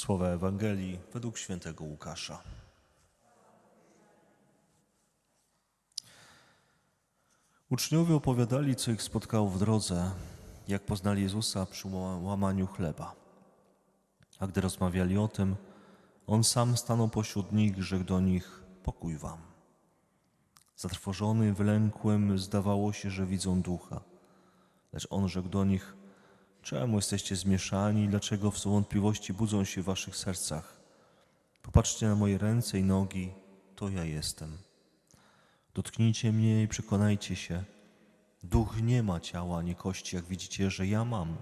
Słowa Ewangelii według świętego Łukasza. Uczniowie opowiadali, co ich spotkało w drodze, jak poznali Jezusa przy ła- łamaniu chleba. A gdy rozmawiali o tym, on sam stanął pośród nich rzekł do nich: Pokój wam. Zatrwożony, wylękłym, zdawało się, że widzą ducha. Lecz on rzekł do nich: Czemu jesteście zmieszani i dlaczego w wątpliwości budzą się w waszych sercach? Popatrzcie na moje ręce i nogi, to ja jestem. Dotknijcie mnie i przekonajcie się. Duch nie ma ciała ani kości, jak widzicie, że ja mam.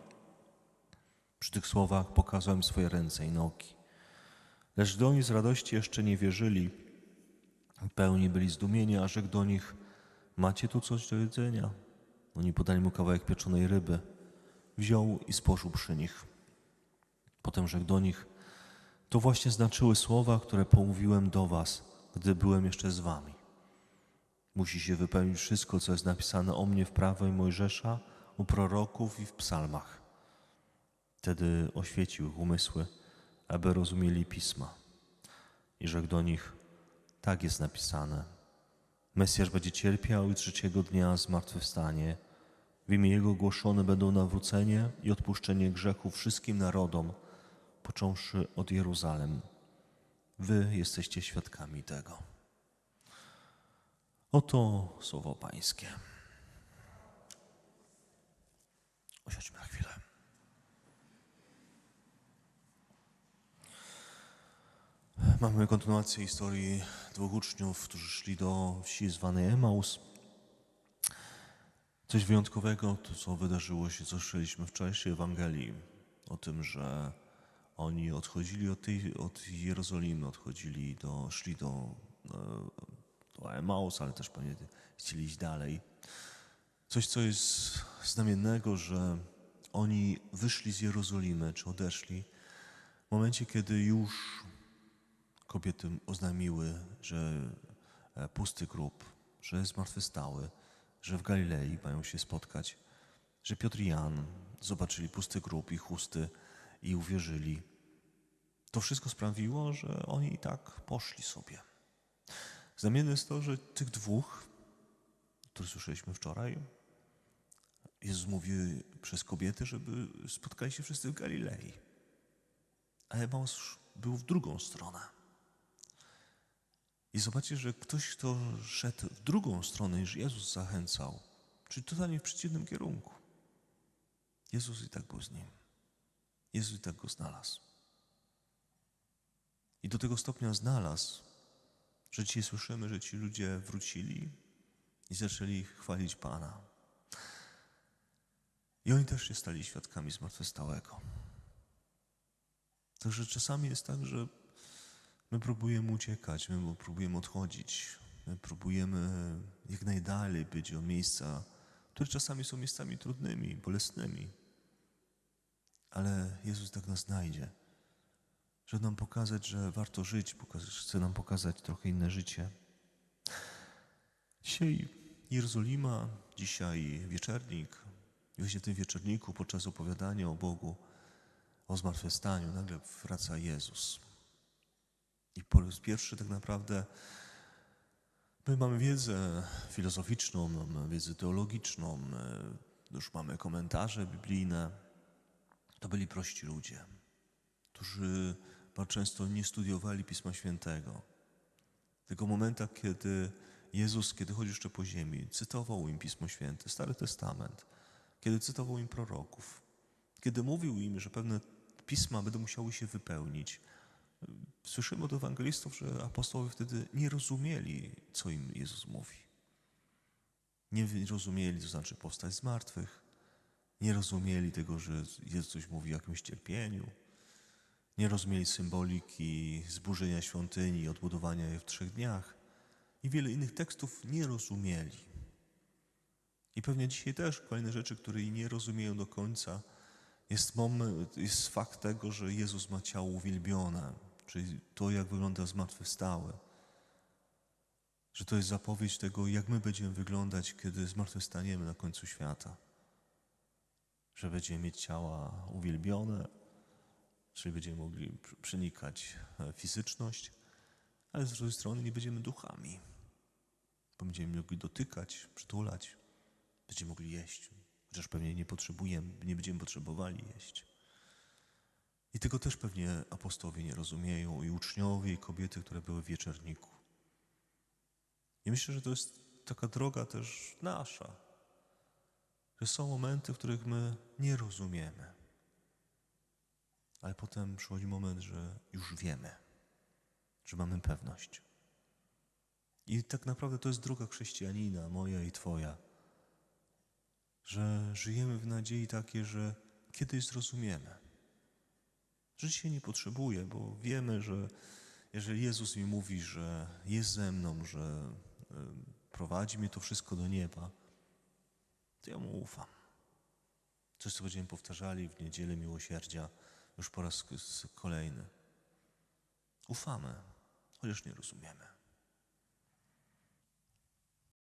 Przy tych słowach pokazałem swoje ręce i nogi. Lecz do nich z radości jeszcze nie wierzyli. Pełni byli zdumienia, a rzekł do nich: Macie tu coś do jedzenia? Oni podali mu kawałek pieczonej ryby. Wziął i spożył przy nich. Potem rzekł do nich: To właśnie znaczyły słowa, które pomówiłem do was, gdy byłem jeszcze z wami. Musi się wypełnić wszystko, co jest napisane o mnie w prawo i Mojżesza, u proroków i w psalmach. Wtedy oświecił ich umysły, aby rozumieli pisma. I rzekł do nich: Tak jest napisane. Mesjasz będzie cierpiał i trzeciego dnia zmartwychwstanie. W imię Jego głoszone będą nawrócenie i odpuszczenie grzechów wszystkim narodom, począwszy od Jeruzalem. Wy jesteście świadkami tego. Oto słowo Pańskie. Usiądźmy na chwilę. Mamy kontynuację historii dwóch uczniów, którzy szli do wsi zwanej Emaus. Coś wyjątkowego, to co wydarzyło się, co słyszeliśmy w Ewangelii, o tym, że oni odchodzili od, tej, od Jerozolimy, odchodzili do, szli do, e, do Emaus, ale też pewnie chcieli iść dalej. Coś, co jest znamiennego, że oni wyszli z Jerozolimy, czy odeszli w momencie, kiedy już kobiety oznajmiły, że e, pusty grób, że zmartwychwstały, że w Galilei mają się spotkać, że Piotr i Jan zobaczyli pusty grób i chusty i uwierzyli. To wszystko sprawiło, że oni i tak poszli sobie. Znamienne jest to, że tych dwóch, których słyszeliśmy wczoraj, Jezus mówi przez kobiety, żeby spotkali się wszyscy w Galilei. A Emaus był w drugą stronę. I zobaczcie, że ktoś, kto szedł w drugą stronę niż Jezus zachęcał, czyli totalnie w przeciwnym kierunku. Jezus i tak był z nim. Jezus i tak go znalazł. I do tego stopnia znalazł, że dzisiaj słyszymy, że ci ludzie wrócili i zaczęli chwalić Pana. I oni też się stali świadkami zmartwychwstałego. Także czasami jest tak, że My próbujemy uciekać, my próbujemy odchodzić, my próbujemy jak najdalej być od miejsca, które czasami są miejscami trudnymi, bolesnymi. Ale Jezus tak nas znajdzie, żeby nam pokazać, że warto żyć, chce nam pokazać trochę inne życie. Dzisiaj Jerozolima, dzisiaj wieczernik. Właśnie w tym wieczorniku podczas opowiadania o Bogu, o zmartwychwstaniu, nagle wraca Jezus. I po raz pierwszy tak naprawdę my mamy wiedzę filozoficzną, mamy wiedzę teologiczną, już mamy komentarze biblijne. To byli prości ludzie, którzy bardzo często nie studiowali Pisma Świętego. W momentach, kiedy Jezus, kiedy chodził jeszcze po ziemi, cytował im Pismo Święte, Stary Testament, kiedy cytował im proroków, kiedy mówił im, że pewne pisma będą musiały się wypełnić, Słyszymy od ewangelistów, że apostołowie wtedy nie rozumieli, co im Jezus mówi. Nie rozumieli, to znaczy powstać z martwych. Nie rozumieli tego, że Jezus coś mówi o jakimś cierpieniu. Nie rozumieli symboliki zburzenia świątyni i odbudowania jej w trzech dniach. I wiele innych tekstów nie rozumieli. I pewnie dzisiaj też kolejne rzeczy, które nie rozumieją do końca, jest, moment, jest fakt tego, że Jezus ma ciało uwielbione, czyli to, jak wygląda zmartwychwstały. Że to jest zapowiedź tego, jak my będziemy wyglądać, kiedy zmartwychwstaniemy na końcu świata. Że będziemy mieć ciała uwielbione, czyli będziemy mogli pr- przenikać e, fizyczność, ale z drugiej strony nie będziemy duchami, bo będziemy mogli dotykać, przytulać, będziemy mogli jeść, chociaż pewnie nie potrzebujemy, nie będziemy potrzebowali jeść. I tego też pewnie apostowie nie rozumieją, i uczniowie, i kobiety, które były w wieczerniku. I myślę, że to jest taka droga też nasza, że są momenty, w których my nie rozumiemy, ale potem przychodzi moment, że już wiemy, że mamy pewność. I tak naprawdę to jest droga chrześcijanina, moja i Twoja, że żyjemy w nadziei takiej, że kiedyś zrozumiemy. Że dzisiaj nie potrzebuję, bo wiemy, że jeżeli Jezus mi mówi, że jest ze mną, że y, prowadzi mnie to wszystko do nieba, to ja mu ufam. Coś, co będziemy powtarzali w niedzielę miłosierdzia już po raz kolejny. Ufamy, chociaż nie rozumiemy.